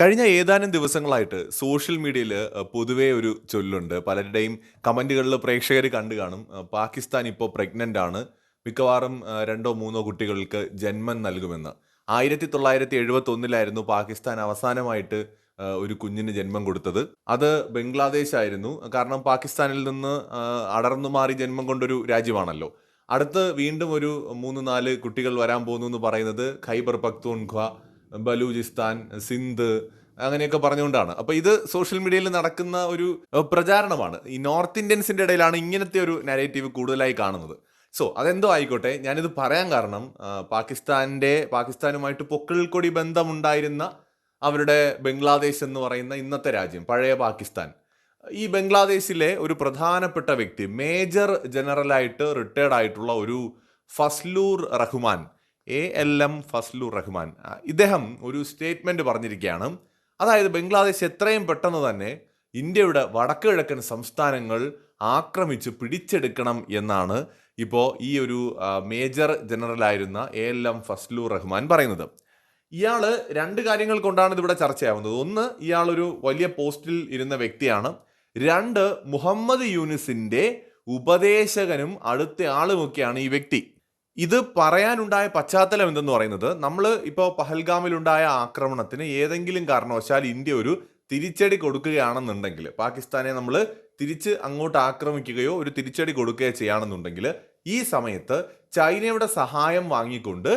കഴിഞ്ഞ ഏതാനും ദിവസങ്ങളായിട്ട് സോഷ്യൽ മീഡിയയിൽ പൊതുവേ ഒരു ചൊല്ലുണ്ട്. പലരുടെയും കമന്റുകളിൽ പ്രേക്ഷകർ കണ്ടു കാണും. പാകിസ്ഥാൻ ഇപ്പോൾ പ്രഗ്നന്റ് ആണ്. മിക്കവാറും രണ്ടോ മൂന്നോ കുട്ടികൾക്ക് ജന്മം നൽകുമെന്ന്. ആയിരത്തി തൊള്ളായിരത്തി എഴുപത്തി ഒന്നിലായിരുന്നു പാകിസ്ഥാൻ അവസാനമായിട്ട് ഒരു കുഞ്ഞിന് ജന്മം കൊടുത്തത്. അത് ബംഗ്ലാദേശ് ആയിരുന്നു കാരണം പാകിസ്ഥാനിൽ നിന്ന് അടർന്നു മാറി ജന്മം കൊണ്ടൊരു രാജ്യമാണല്ലോ. അടുത്ത് വീണ്ടും ഒരു മൂന്ന് നാല് കുട്ടികൾ വരാൻ പോകുന്നു എന്ന് പറയുന്നത് ഖൈബർ പക്തൂൺഖ്വ ബലൂചിസ്ഥാൻ സിന്ധ് അങ്ങനെയൊക്കെ പറഞ്ഞുകൊണ്ടാണ്. അപ്പൊ ഇത് സോഷ്യൽ മീഡിയയിൽ നടക്കുന്ന ഒരു പ്രചാരണമാണ്. ഈ നോർത്ത് ഇന്ത്യൻസിന്റെ ഇടയിലാണ് ഇങ്ങനത്തെ ഒരു നരേറ്റീവ് കൂടുതലായി കാണുന്നത്. സോ അതെന്തോ ആയിക്കോട്ടെ ഞാനിത് പറയാൻ കാരണം പാകിസ്ഥാന്റെ പാകിസ്ഥാനുമായിട്ട് പൊക്കിൾക്കൊടി ബന്ധമുണ്ടായിരുന്ന അവരുടെ ബംഗ്ലാദേശ് എന്ന് പറയുന്ന ഇന്നത്തെ രാജ്യം പഴയ പാകിസ്ഥാൻ. ഈ ബംഗ്ലാദേശിലെ ഒരു പ്രധാനപ്പെട്ട വ്യക്തി മേജർ ജനറലായിട്ട് റിട്ടയർഡ് ആയിട്ടുള്ള ഒരു Fazlur Rahman A L M Fazlu Rahman. ഇദ്ദേഹം ഒരു സ്റ്റേറ്റ്മെന്റ് പറഞ്ഞിരിക്കുകയാണ്. അതായത് ബംഗ്ലാദേശ് എത്രയും പെട്ടെന്ന് തന്നെ ഇന്ത്യയുടെ വടക്ക് കിഴക്കൻ സംസ്ഥാനങ്ങൾ ആക്രമിച്ച് പിടിച്ചെടുക്കണം എന്നാണ് ഇപ്പോൾ ഈ ഒരു major ജനറലായിരുന്ന A L M Fazlu Rahman പറയുന്നത്. ഇയാൾ രണ്ട് കാര്യങ്ങൾ കൊണ്ടാണ് ഇതിവിടെ ചർച്ചയാവുന്നത്. ഒന്ന് ഇയാളൊരു വലിയ പോസ്റ്റിൽ ഇരുന്ന വ്യക്തിയാണ്. രണ്ട് മുഹമ്മദ് യൂനിസിന്റെ ഉപദേശകനും അടുത്ത ആളുമൊക്കെയാണ് ഈ വ്യക്തി. ഇത് പറയാനുണ്ടായ പശ്ചാത്തലം എന്തെന്ന് പറയുന്നത് നമ്മൾ ഇപ്പോൾ പഹൽഗാമിലുണ്ടായ ആക്രമണത്തിന് ഏതെങ്കിലും കാരണവശാൽ ഇന്ത്യ ഒരു തിരിച്ചടി കൊടുക്കുകയാണെന്നുണ്ടെങ്കിൽ പാകിസ്ഥാനെ നമ്മൾ തിരിച്ച് അങ്ങോട്ട് ആക്രമിക്കുകയോ ഒരു തിരിച്ചടി കൊടുക്കുകയോ ചെയ്യുകയാണെന്നുണ്ടെങ്കിൽ ഈ സമയത്ത് ചൈനയുടെ സഹായം വാങ്ങിക്കൊണ്ട്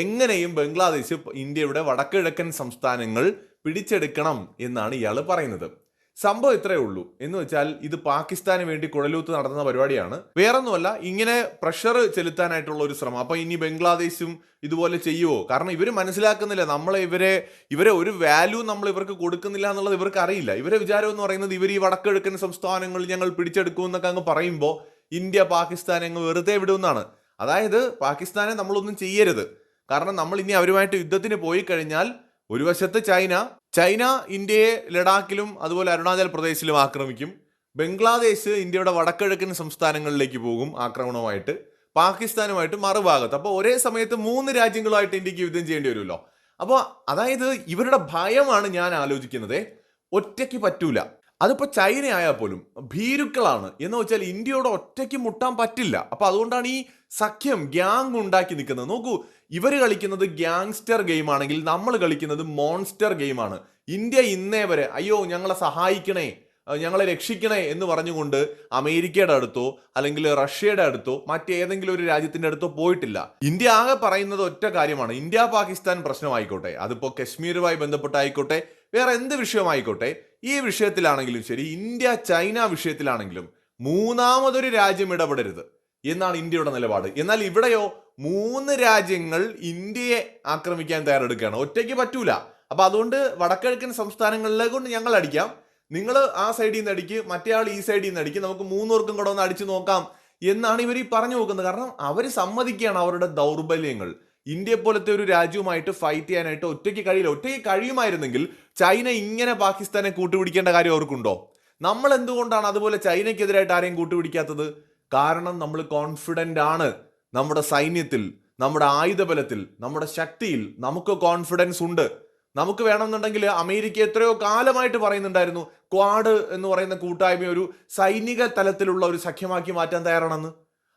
എങ്ങനെയും ബംഗ്ലാദേശ് ഇന്ത്യയുടെ വടക്കിഴക്കൻ സംസ്ഥാനങ്ങൾ പിടിച്ചെടുക്കണം എന്നാണ് ഇയാൾ പറയുന്നത്. സംഭവം ഇത്രയേ ഉള്ളൂ. എന്ന് വെച്ചാൽ ഇത് പാകിസ്ഥാന് വേണ്ടി കുഴലൂത്ത് നടത്തുന്ന പരിപാടിയാണ്. വേറൊന്നുമല്ല ഇങ്ങനെ പ്രഷർ ചെലുത്താനായിട്ടുള്ള ഒരു ശ്രമം. അപ്പൊ ഇനി ബംഗ്ലാദേശും ഇതുപോലെ ചെയ്യുവോ? കാരണം ഇവർ മനസ്സിലാക്കുന്നില്ല നമ്മളെ ഇവരെ ഇവരെ ഒരു വാല്യൂ നമ്മൾ ഇവർക്ക് കൊടുക്കുന്നില്ല എന്നുള്ളത് ഇവർക്ക് അറിയില്ല. ഇവരെ വിചാരം എന്ന് പറയുന്നത് ഇവർ ഈ വടക്കിഴക്കൻ സംസ്ഥാനങ്ങൾ ഞങ്ങൾ പിടിച്ചെടുക്കും എന്നൊക്കെ അങ്ങ് പറയുമ്പോൾ ഇന്ത്യ പാകിസ്ഥാൻ അങ്ങ് വെറുതെ വിടുമെന്നാണ്. അതായത് പാകിസ്ഥാനെ നമ്മളൊന്നും ചെയ്യരുത്. കാരണം നമ്മൾ ഇനി അവരുമായിട്ട് യുദ്ധത്തിന് പോയി കഴിഞ്ഞാൽ ഒരു വശത്ത് ചൈന ചൈന ഇന്ത്യയെ ലഡാക്കിലും അതുപോലെ അരുണാചൽ പ്രദേശിലും ആക്രമിക്കും. ബംഗ്ലാദേശ് ഇന്ത്യയുടെ വടക്കിഴക്കൻ സംസ്ഥാനങ്ങളിലേക്ക് പോകും ആക്രമണവുമായിട്ട്. പാകിസ്ഥാനുമായിട്ട് മറുഭാഗത്ത്. അപ്പോൾ ഒരേ സമയത്ത് മൂന്ന് രാജ്യങ്ങളുമായിട്ട് ഇന്ത്യയ്ക്ക് യുദ്ധം ചെയ്യേണ്ടി വരുമല്ലോ. അപ്പോൾ അതായത് ഇവരുടെ ഭയമാണ് ഞാൻ ആലോചിക്കുന്നത്. ഒറ്റയ്ക്ക് പറ്റൂല. അതിപ്പോൾ ചൈന ആയാൽ പോലും ഭീരുക്കളാണ്. എന്ന് വെച്ചാൽ ഇന്ത്യയോട് ഒറ്റയ്ക്ക് മുട്ടാൻ പറ്റില്ല. അപ്പോൾ അതുകൊണ്ടാണ് ഈ സഖ്യം ഗ്യാങ് ഉണ്ടാക്കി നിൽക്കുന്നത്. നോക്കൂ ഇവർ കളിക്കുന്നത് ഗ്യാങ്സ്റ്റർ ഗെയിം ആണെങ്കിൽ നമ്മൾ കളിക്കുന്നത് മോൺസ്റ്റർ ഗെയിമാണ് ഇന്ത്യ ഇന്നേ വരെ അയ്യോ ഞങ്ങളെ സഹായിക്കണേ ഞങ്ങളെ രക്ഷിക്കണേ എന്ന് പറഞ്ഞുകൊണ്ട് അമേരിക്കയുടെ അടുത്തോ അല്ലെങ്കിൽ റഷ്യയുടെ അടുത്തോ മറ്റേതെങ്കിലും ഒരു രാജ്യത്തിന്റെ അടുത്തോ പോയിട്ടില്ല. ഇന്ത്യ ആകെ പറയുന്നത് ഒറ്റ കാര്യമാണ്. ഇന്ത്യ പാകിസ്ഥാൻ പ്രശ്നമായിക്കോട്ടെ. അതിപ്പോൾ കശ്മീരുമായി ബന്ധപ്പെട്ടായിക്കോട്ടെ. വേറെ എന്ത് വിഷയമായിക്കോട്ടെ. ഈ വിഷയത്തിലാണെങ്കിലും ശരി ഇന്ത്യ ചൈന വിഷയത്തിലാണെങ്കിലും മൂന്നാമതൊരു രാജ്യം ഇടപെടരുത് എന്നാണ് ഇന്ത്യയുടെ നിലപാട്. എന്നാൽ ഇവിടെയോ മൂന്ന് രാജ്യങ്ങൾ ഇന്ത്യയെ ആക്രമിക്കാൻ തയ്യാറെടുക്കുകയാണ്. ഒറ്റയ്ക്ക് പറ്റൂല. അപ്പൊ അതുകൊണ്ട് വടക്കിഴക്കൻ സംസ്ഥാനങ്ങളിലെ കൊണ്ട് ഞങ്ങൾ അടിക്കാം. നിങ്ങൾ ആ സൈഡിൽ നിന്ന് അടിക്ക് മറ്റേ ആൾ ഈ സൈഡിൽ നിന്ന് അടിക്ക് നമുക്ക് മൂന്നുപേർക്കും കൂടെ ഒന്ന് അടിച്ചു നോക്കാം എന്നാണ് ഇവർ ഈ പറഞ്ഞു നോക്കുന്നത് കാരണം അവർ സമ്മതിക്കുകയാണ് അവരുടെ ദൗർബല്യങ്ങൾ. ഇന്ത്യ പോലത്തെ ഒരു രാജ്യവുമായിട്ട് ഫൈറ്റ് ചെയ്യാനായിട്ട് ഒറ്റയ്ക്ക് കഴിയില്ല. ഒറ്റയ്ക്ക് കഴിയുമായിരുന്നെങ്കിൽ ചൈന ഇങ്ങനെ പാകിസ്ഥാനെ കൂട്ടുപിടിക്കേണ്ട കാര്യം അവർക്കുണ്ടോ? നമ്മൾ എന്തുകൊണ്ടാണ് അതുപോലെ ചൈനയ്ക്കെതിരായിട്ട് ആരെയും കൂട്ടുപിടിക്കാത്തത്? കാരണം നമ്മൾ കോൺഫിഡന്റ് ആണ്. നമ്മുടെ സൈന്യത്തിൽ നമ്മുടെ ആയുധബലത്തിൽ നമ്മുടെ ശക്തിയിൽ നമുക്ക് കോൺഫിഡൻസ് ഉണ്ട്. നമുക്ക് വേണമെന്നുണ്ടെങ്കിൽ അമേരിക്ക എത്രയോ കാലമായിട്ട് പറയുന്നുണ്ടായിരുന്നു ക്വാഡ് എന്ന് പറയുന്ന കൂട്ടായ്മ ഒരു സൈനിക തലത്തിലുള്ള ഒരു സഖ്യമാക്കി മാറ്റാൻ തയ്യാറാണെന്ന്.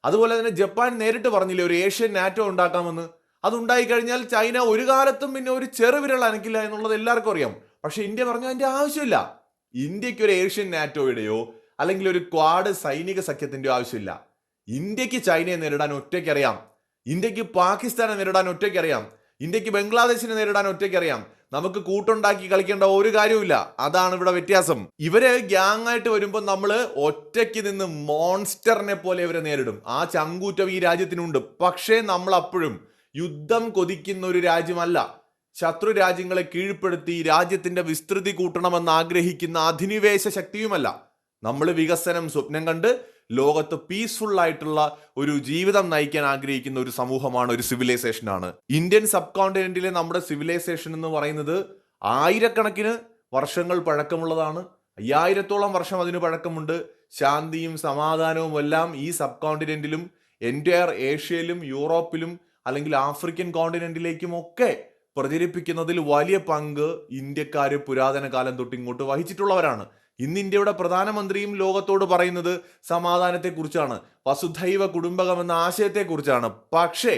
അതുപോലെ തന്നെ ജപ്പാൻ നേരിട്ട് പറഞ്ഞില്ലേ ഒരു ഏഷ്യൻ നാറ്റോ ഉണ്ടാക്കാമെന്ന്. അതുണ്ടായി കഴിഞ്ഞാൽ ചൈന ഒരു കാലത്തും പിന്നെ ഒരു ചെറുവിരൽ അനക്കില്ല എന്നുള്ളത് എല്ലാവർക്കും അറിയാം. പക്ഷെ ഇന്ത്യ പറഞ്ഞു അതിന്റെ ആവശ്യമില്ല. ഇന്ത്യയ്ക്ക് ഒരു ഏഷ്യൻ നാറ്റോയുടെയോ അല്ലെങ്കിൽ ഒരു ക്വാഡ് സൈനിക സഖ്യത്തിന്റെയോ ആവശ്യമില്ല. ഇന്ത്യയ്ക്ക് ചൈനയെ നേരിടാൻ ഒറ്റയ്ക്ക് അറിയാം. ഇന്ത്യയ്ക്ക് പാകിസ്ഥാനെ നേരിടാൻ ഒറ്റയ്ക്ക് അറിയാം. ഇന്ത്യയ്ക്ക് ബംഗ്ലാദേശിനെ നേരിടാൻ ഒറ്റയ്ക്ക് അറിയാം. നമുക്ക് കൂട്ടുണ്ടാക്കി കളിക്കേണ്ട ഒരു കാര്യവുമില്ല. അതാണ് ഇവിടെ വ്യത്യാസം. ഇവർ ഗ്യാങ് ആയിട്ട് വരുമ്പോൾ നമ്മൾ ഒറ്റയ്ക്ക് നിന്ന് മോൺസ്റ്ററിനെ പോലെ ഇവരെ നേരിടും. ആ ചങ്കൂറ്റം ഈ രാജ്യത്തിനുണ്ട്. പക്ഷേ നമ്മൾ അപ്പോഴും യുദ്ധം കൊതിക്കുന്ന ഒരു രാജ്യമല്ല. ശത്രു രാജ്യങ്ങളെ കീഴ്പ്പെടുത്തി രാജ്യത്തിന്റെ വിസ്തൃതി കൂട്ടണമെന്ന് ആഗ്രഹിക്കുന്ന അധിനിവേശ ശക്തിയുമല്ല. നമ്മൾ വികസനം സ്വപ്നം കണ്ട് ലോകത്ത് പീസ്ഫുൾ ആയിട്ടുള്ള ഒരു ജീവിതം നയിക്കാൻ ആഗ്രഹിക്കുന്ന ഒരു സമൂഹമാണ് ഒരു സിവിലൈസേഷൻ ആണ്. ഇന്ത്യൻ സബ് കോണ്ടിനെന്റിലെ നമ്മുടെ സിവിലൈസേഷൻ എന്ന് പറയുന്നത് ആയിരക്കണക്കിന് വർഷങ്ങൾ പഴക്കമുള്ളതാണ്. അയ്യായിരത്തോളം വർഷം അതിന് പഴക്കമുണ്ട്. ശാന്തിയും സമാധാനവും എല്ലാം ഈ സബ് കോണ്ടിനെന്റിലും എന്റയർ ഏഷ്യയിലും യൂറോപ്പിലും അല്ലെങ്കിൽ ആഫ്രിക്കൻ കോണ്ടിനെന്റിലേക്കും ഒക്കെ പ്രചരിപ്പിക്കുന്നതിൽ വലിയ പങ്ക് ഇന്ത്യക്കാര് പുരാതന കാലം തൊട്ട് ഇങ്ങോട്ട് വഹിച്ചിട്ടുള്ളവരാണ്. ഇന്ന് ഇന്ത്യയുടെ പ്രധാനമന്ത്രിയും ലോകത്തോട് പറയുന്നത് സമാധാനത്തെക്കുറിച്ചാണ് വസുധൈവ കുടുംബകം എന്ന ആശയത്തെക്കുറിച്ചാണ്. പക്ഷേ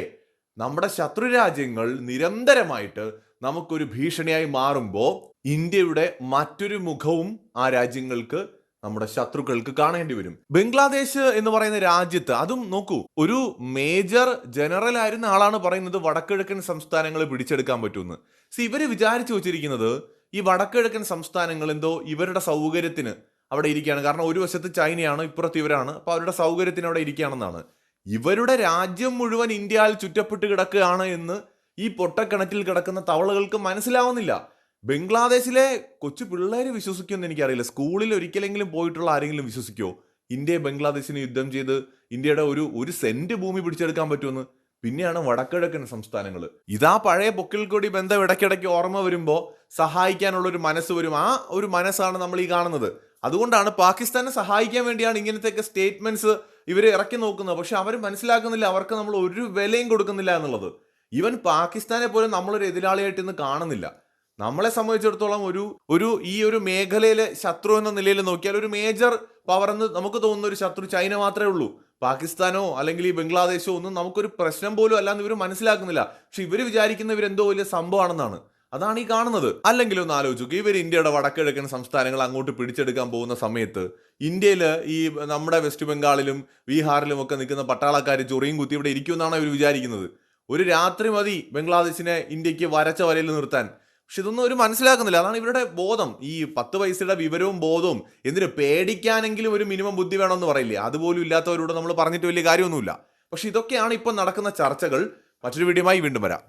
നമ്മുടെ ശത്രു രാജ്യങ്ങൾ നിരന്തരമായിട്ട് നമുക്കൊരു ഭീഷണിയായി മാറുമ്പോൾ ഇന്ത്യയുടെ മറ്റൊരു മുഖവും ആ രാജ്യങ്ങൾക്ക് നമ്മുടെ ശത്രുക്കൾക്ക് കാണേണ്ടി വരും. ബംഗ്ലാദേശ് എന്ന് പറയുന്ന രാജ്യത്ത് അതും നോക്കൂ ഒരു മേജർ ജനറൽ ആയിരുന്ന ആളാണ് പറയുന്നത് വടക്കിഴക്കൻ സംസ്ഥാനങ്ങൾ പിടിച്ചെടുക്കാൻ പറ്റുമെന്ന്. സി ഇവർ വിചാരിച്ചു വെച്ചിരിക്കുന്നത് ഈ വടക്കിഴക്കൻ സംസ്ഥാനങ്ങൾ എന്തോ ഇവരുടെ സൗകര്യത്തിന് അവിടെ ഇരിക്കുകയാണ്. കാരണം ഒരു വശത്ത് ചൈനയാണ് ഇപ്പുറത്ത് ഇവരാണ്. അപ്പൊ അവരുടെ സൗകര്യത്തിന് അവിടെ ഇരിക്കുകയാണെന്നാണ്. ഇവരുടെ രാജ്യം മുഴുവൻ ഇന്ത്യയിൽ ചുറ്റപ്പെട്ട് കിടക്കുകയാണ് എന്ന് ഈ പൊട്ടക്കിണറ്റിൽ കിടക്കുന്ന തവളകൾക്ക് മനസ്സിലാവുന്നില്ല. ബംഗ്ലാദേശിലെ കൊച്ചു പിള്ളേർ വിശ്വസിക്കുമെന്ന് എനിക്കറിയില്ല. സ്കൂളിൽ ഒരിക്കലെങ്കിലും പോയിട്ടുള്ള ആരെങ്കിലും വിശ്വസിക്കുമോ ഇന്ത്യ ബംഗ്ലാദേശിന് യുദ്ധം ചെയ്ത് ഇന്ത്യയുടെ ഒരു ഒരു സെന്റ് ഭൂമി പിടിച്ചെടുക്കാൻ പറ്റുമെന്ന്. പിന്നെയാണ് വടക്കിഴക്കൻ സംസ്ഥാനങ്ങൾ ഇതാ പഴയ പൊക്കിൽ കൂടി ബന്ധം ഇടയ്ക്കിടയ്ക്ക് ഓർമ്മ വരുമ്പോൾ സഹായിക്കാനുള്ള ഒരു മനസ്സ് വരും. ആ ഒരു മനസ്സാണ് നമ്മൾ ഈ കാണുന്നത്. അതുകൊണ്ടാണ് പാകിസ്ഥാനെ സഹായിക്കാൻ വേണ്ടിയാണ് ഇങ്ങനത്തെയൊക്കെ സ്റ്റേറ്റ്മെന്റ്സ് ഇവർ ഇറക്കി നോക്കുന്നത്. പക്ഷെ അവർ മനസ്സിലാക്കുന്നില്ല. അവർക്ക് നമ്മൾ ഒരു വിലയും കൊടുക്കുന്നില്ല എന്നുള്ളത്. ഈവൻ പാകിസ്ഥാനെ പോലും നമ്മളൊരു എതിരാളിയായിട്ട് ഇന്ന് കാണുന്നില്ല. നമ്മളെ സംബന്ധിച്ചിടത്തോളം ഒരു ഒരു ഈ ഒരു മേഖലയിലെ ശത്രു എന്ന നിലയിൽ നോക്കിയാൽ ഒരു മേജർ പവർ എന്ന് നമുക്ക് തോന്നുന്ന ഒരു ശത്രു ചൈന മാത്രമേ ഉള്ളൂ. പാകിസ്ഥാനോ അല്ലെങ്കിൽ ഈ ബംഗ്ലാദേശോ ഒന്നും നമുക്കൊരു പ്രശ്നം പോലും അല്ലാന്ന് ഇവർ മനസ്സിലാക്കുന്നില്ല. പക്ഷെ ഇവർ വിചാരിക്കുന്ന ഇവരെന്തോ വലിയ സംഭവമാണെന്നാണ്. അതാണ് ഈ കാണുന്നത്. അല്ലെങ്കിൽ ഒന്ന് ആലോചിച്ചു ഇവർ ഇന്ത്യയുടെ വടക്കിഴക്കൻ സംസ്ഥാനങ്ങൾ അങ്ങോട്ട് പിടിച്ചെടുക്കാൻ പോകുന്ന സമയത്ത് ഇന്ത്യയിൽ ഈ നമ്മുടെ വെസ്റ്റ് ബംഗാളിലും ബീഹാറിലും ഒക്കെ നിൽക്കുന്ന പട്ടാളക്കാർ ചൊറിയും കുത്തി ഇവിടെ ഇരിക്കുമെന്നാണ് ഇവർ വിചാരിക്കുന്നത്. ഒരു രാത്രി മതി ബംഗ്ലാദേശിനെ ഇന്ത്യയ്ക്ക് വരച്ച വരയിൽ നിർത്താൻ. പക്ഷെ ഇതൊന്നും ഒരു മനസ്സിലാക്കുന്നില്ല. അതാണ് ഇവരുടെ ബോധം. ഈ പത്ത് പൈസയുടെ വിവരവും ബോധവും എന്തിനു പേടിക്കാനെങ്കിലും ഒരു മിനിമം ബുദ്ധി വേണമെന്ന് പറയില്ലേ? അതുപോലും ഇല്ലാത്തവരോട് നമ്മൾ പറഞ്ഞിട്ട് വലിയ കാര്യമൊന്നുമില്ല. പക്ഷെ ഇതൊക്കെയാണ് ഇപ്പം നടക്കുന്ന ചർച്ചകൾ. മറ്റൊരു വീഡിയോമായി വീണ്ടും വരാം.